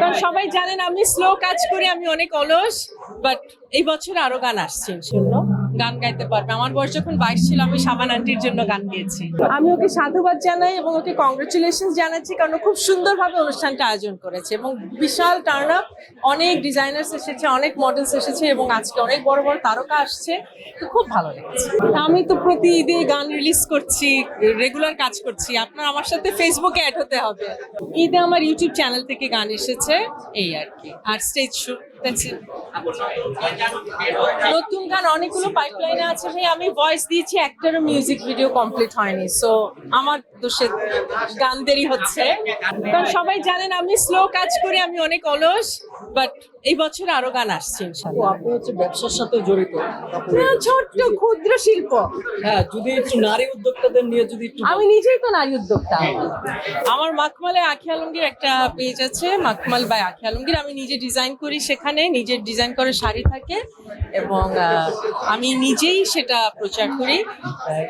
কারণ সবাই জানেন, আমি স্লো কাজ করি, আমি অনেক অলস বাট এই বছর আরও গান আসছে, ইনশাল্লাহ। গান গাইতে পারবে। আমার বয়স যখন বাইশ ছিল, আমি সাবান আন্টির জন্য গান গেয়েছি। আমি ওকে সাধুবাদ জানাই এবং ওকে কংগ্রেচুলেশন জানাচ্ছি কারণ খুব সুন্দরভাবে অনুষ্ঠানটা আয়োজন করেছে এবং বিশাল টার্ন আপ অনেক ডিজাইনার্স এসেছে, অনেক মডেলস এসেছে এবং আজকে অনেক বড় বড় তারকা আসছে। তো খুব ভালো লেগেছে। আমি তো প্রতি ঈদে গান রিলিজ করছি রেগুলার কাজ করছি। আপনার আমার সাথে ফেসবুকে অ্যাড হতে হবে। ঈদে আমার ইউটিউব চ্যানেল থেকে গান এসেছে, এই আর কি। আর স্টেজ শো নতুন গান অনেকগুলো পাইপলাইনে আছে ভাই। আমি ভয়েস দিয়েছি, একটারও মিউজিক ভিডিও কমপ্লিট হয়নি। সো আমার দোষে গান দেরি হচ্ছে। কারণ সবাই জানেন, আমি স্লো কাজ করি, আমি অনেক অলস। বাট এই বছর আরও গান আসছে আপনি হচ্ছে ব্যবসার সাথে জড়িত। ছোট্ট ক্ষুদ্র শিল্প। হ্যাঁ যদি একটু নারী উদ্যোক্তাদের নিয়ে যদি একটু আমি নিজেই তো নারী উদ্যোক্তা। আমার মাকমালে আখি আলমগীর একটা পেজ আছে মাকমাল বাই আখি আলমগীর। আমি নিজে ডিজাইন করি সেখানে নিজের ডিজাইন করে শাড়ি থাকে এবং আমি নিজেই সেটা প্রচার করি।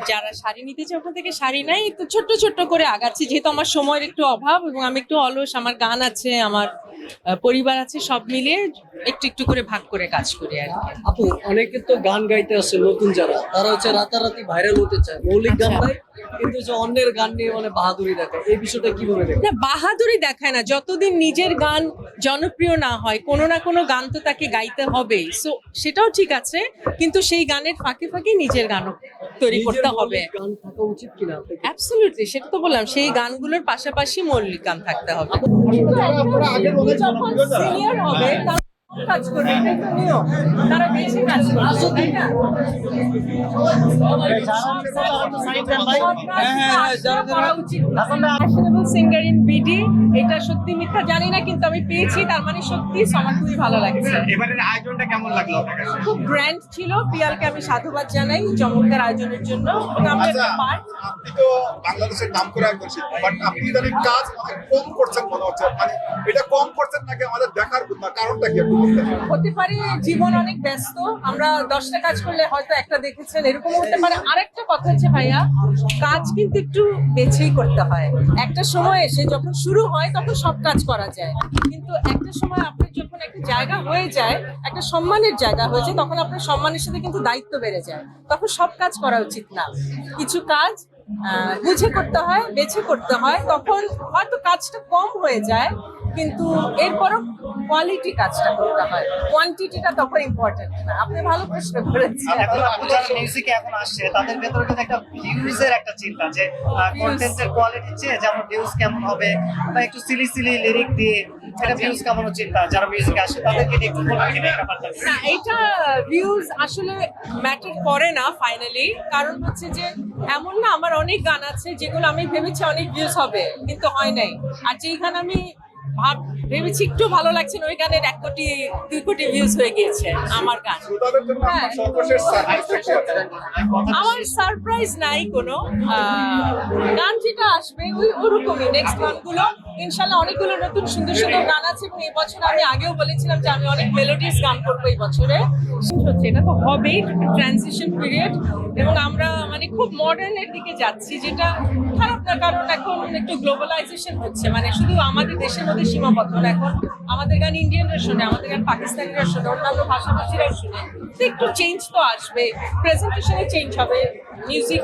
যারা শাড়ি নিতে চায় ওখান থেকে শাড়ি নাই। তো ছোট্ট ছোট্ট করে আগাচ্ছি। যেহেতু আমার সময়ের একটু অভাব এবং আমি একটু অলস আমার গান আছে আমার পরিবার আছে সব মিলিয়ে একটু একটু করে ভাগ করে কাজ করি আর কি। আপু অনেকে তো গান গাইতে আসে নতুন যারা তারা হচ্ছে রাতারাতি ভাইরাল হতে চায়। মৌলিক গান আচ্ছা। গায়। কিন্তু যে অন্যের গান নিয়ে মানে বাহাদুরি দেখায় এই বিষয়টা কীভাবে না বাহাদুরি দেখায় না যতদিন নিজের গান জনপ্রিয় না হয় কোনো না কোনো গান তো তাকে গাইতে হবেই। সো সেটাও ঠিক আছে কিন্তু সেই গানের ফাঁকে ফাঁকে নিজের গানও তৈরি করতে হবে। গান থাকা উচিত কিনা? অ্যাবসলিউটলি সেটা তো বললাম সেই গানগুলোর পাশাপাশি মৌলিক গান থাকতে হবে। যখন সিনিয়র হবে কাজ করবে নিয়ম তারা বেশি কাজ করবে তাই না? এটা সত্যি মিথ্যা জানি না কিন্তু আমি পেয়েছি তার মানে সত্যি আমার খুবই ভালো লাগছে। এবারের আয়োজনটা কেমন লাগল খুব গ্র্যান্ড ছিল। পিয়ালকে আমি সাধুবাদ জানাই চমৎকার আয়োজনের জন্য। আচ্ছা। আপনি তো বাংলাদেশের নাম করে একজন শিল্পী বাট আপনি ইদানিং কাজ অনেক কম করছেন মনে হচ্ছে। মানে এটা কম করছেন নাকি আমাদের দেখার কারণটা কি? হতে পারে জীবন অনেক ব্যস্ত। আমরা দশটা কাজ করলে হয়তো একটা দেখেছেন এরকম হতে পারে। আরেকটা কথা হচ্ছে ভাইয়া, কাজ কিন্তু একটু বেছেই করতে হয়। একটা সময় এসে যখন শুরু হয়, তখন সব কাজ করা যায়। কিন্তু একটা সময় আপনার যখন একটা জায়গা হয়ে যায়, একটা সম্মানের জায়গা হয়ে যায়, তখন আপনার সম্মানের সাথে কিন্তু দায়িত্ব বেড়ে যায়। তখন সব কাজ করা উচিত না। কিছু কাজ বুঝে করতে হয়, বেছে করতে হয়। তখন হয়তো কাজটা কম হয়ে যায় কিন্তু এরপরও কোয়ালিটি কাজটা করতে হয়। কোয়ান্টিটিটা তখন ইম্পর্টেন্ট না। আপনি ভালো প্রশ্ন করেছেন। এখন আপনি যারা মিউজিকে এখন আসছে তাদের ভেতরে কিন্তু একটা ভিউজের একটা চিন্তা যে কন্টেন্টের কোয়ালিটি চেয়ে যেমন ভিউজ কেমন হবে বা একটু সিলি সিলি লিরিক দিয়ে এটা ভিউজ কেমন চিন্তা যারা মিউজিকে আসে তাদেরকে একটু না এটা ভিউজ আসলে ম্যাটার করে না ফাইনালি কারণ হচ্ছে যে এমন না আমার অনেক গান আছে যেগুলো আমি ভেবেছি অনেক ভিউজ হবে কিন্তু হয় নাই। আর যেই গান আমি ভাব ভেবেছি একটু ভালো লাগছে ওই গানের এক কোটি দুই কোটি ভিউজ হয়ে গিয়েছে আমার গান। হ্যাঁ। আমার সারপ্রাইজ নাই কোনো। গান যেটা আসবে ওই ওরকমই নেক্সট গানগুলো। ইনশাল্লাহ অনেকগুলো নতুন সুন্দর সুন্দর গান আছে এবং এই বছর আমি আগেও বলেছিলাম যে আমি অনেক মেলোডিস গান করব এই বছরে। হচ্ছে এটা তো হবেই ট্রানজিশন পিরিয়ড এবং আমরা মানে খুব মডার্নের দিকে যাচ্ছি যেটা খারাপ না কারণ এখন একটু গ্লোবালাইজেশন হচ্ছে। মানে শুধু আমাদের দেশের মধ্যে সীমাবদ্ধ না এখন আমাদের গান ইন্ডিয়ানরা শোনে আমাদের গান পাকিস্তানিরা শোনে অন্যান্য ভাষাভাষীরাও শোনে। তো একটু চেঞ্জ তো আসবে। প্রেজেন্টেশনে চেঞ্জ হবে মিউজিক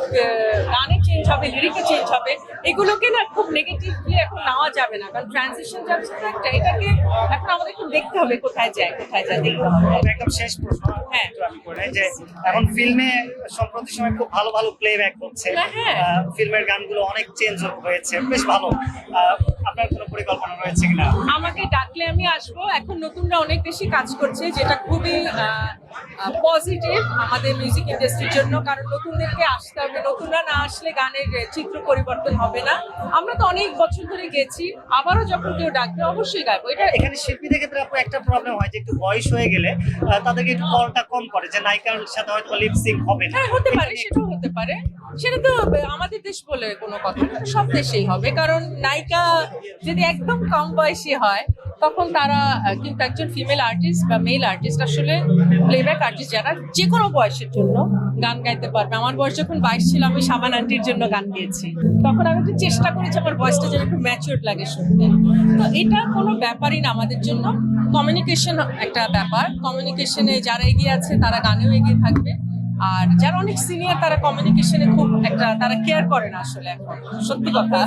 গানে চেঞ্জ হবে লিরিকে চেঞ্জ হবে। এগুলোকে না খুব নেগেটিভলি এখন নেওয়া যাবে না কারণ ট্রানজিশন যাচ্ছে তো একটা। এটাকে এখন আমাদের একটু দেখতে হবে কোথায় যায় কোথায় যায় দেখতে হবে। একদম শেষ প্রশ্ন হ্যাঁ। আমি করে যে এখন ফিল্মে সম্প্রতি সময় খুব ভালো ভালো প্লেব্যাক হচ্ছে। হ্যাঁ, হ্যাঁ। ফিল্মের গানগুলো অনেক চেঞ্জ হয়েছে। বেশ ভালো। আপনার কোনো পরিকল্পনা রয়েছে কিনা? আমাকে ডাকলে আমি আসব। এখন নতুনরা অনেক বেশি কাজ করছে যেটা খুবই পজিটিভ আমাদের মিউজিক ইন্ডাস্ট্রির জন্য। কারণ নতুনদেরকে আসতে হবে। নতুনরা না আসলে গানের চিত্র পরিবর্তন হবে না। আমরা তো অনেক বছর ধরে গেছি। আবারও যখন কেউ ডাকবে অবশ্যই গাইবো। এটা এখানে শিল্পীদের ক্ষেত্রে আপু একটা প্রবলেম হয় যে একটু বয়স হয়ে গেলে তাদেরকে একটু কলটা কম করে যে নায়িকার সাথে হয়তো লিপসিং হবে হ্যাঁ হতে পারে সেটাও হতে পারে। সেটা তো, আমাদের দেশ বলে কোনো কথা সব দেশেই হবে। কারণ নায়িকা যদি একদম কম বয়সী হয়, তখন তারা কিন্তু একজন ফিমেল আর্টিস্ট বা মেল আর্টিস্ট আসলে প্লেব্যাক আর্টিস্ট যারা যে কোনো বয়সের জন্য গান গাইতে পারবে। আমার বয়স যখন বাইশ ছিল, আমি সাবান আন্টির জন্য গান গেয়েছি। তখন আমি একটু চেষ্টা করেছি আমার ভয়েসটা যেন একটু ম্যাচিওর লাগে শুনতে। তো এটা কোনো ব্যাপারই না আমাদের জন্য। কমিউনিকেশন একটা ব্যাপার। কমিউনিকেশনে যারা এগিয়ে আছে, তারা গানেও এগিয়ে থাকবে। আর যারা অনেক সিনিয়র তারা কমিউনিকেশনে খুব একটা তারা কেয়ার করে না আসলে এখন। সত্যি কথা।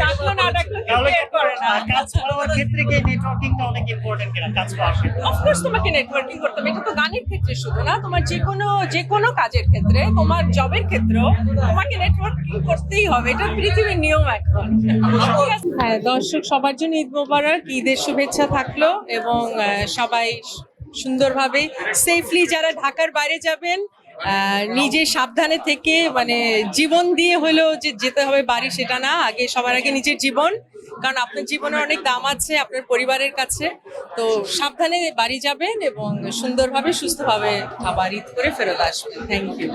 ডাকলো না ডাকলো কেয়ার করে না। কাজ করার ক্ষেত্রে কি নেটওয়ার্কিংটা অনেক ইম্পর্টেন্ট কিনা? কাজ করার ক্ষেত্রে। অফকোর্স তোমাকে নেটওয়ার্কিং করতে হবে। এটা তো গানের ক্ষেত্রে শুধু না তোমার যে কোনো যে কোনো কাজের ক্ষেত্রে তোমার জবের ক্ষেত্রেও তোমাকে নেটওয়ার্কিং করতেই হবে। এটা পৃথিবীর নিয়ম এখন। হ্যাঁ দর্শক সবার জন্য ঈদ মোবারক। ঈদের শুভেচ্ছা থাকল এবং সবাই সুন্দরভাবে সেফলি যারা ঢাকার বাইরে যাবেন নিজে সাবধানে থেকে মানে জীবন দিয়ে হলেও যে যেতে হবে বাড়ি সেটা না, আগে সবার আগে নিজের জীবন, কারণ আপনার জীবনে অনেক দাম আছে আপনার পরিবারের কাছে। তো সাবধানে বাড়ি যাবেন এবং সুন্দরভাবে, সুস্থভাবে আবার ঈদ করে ফেরত আসবেন। Thank you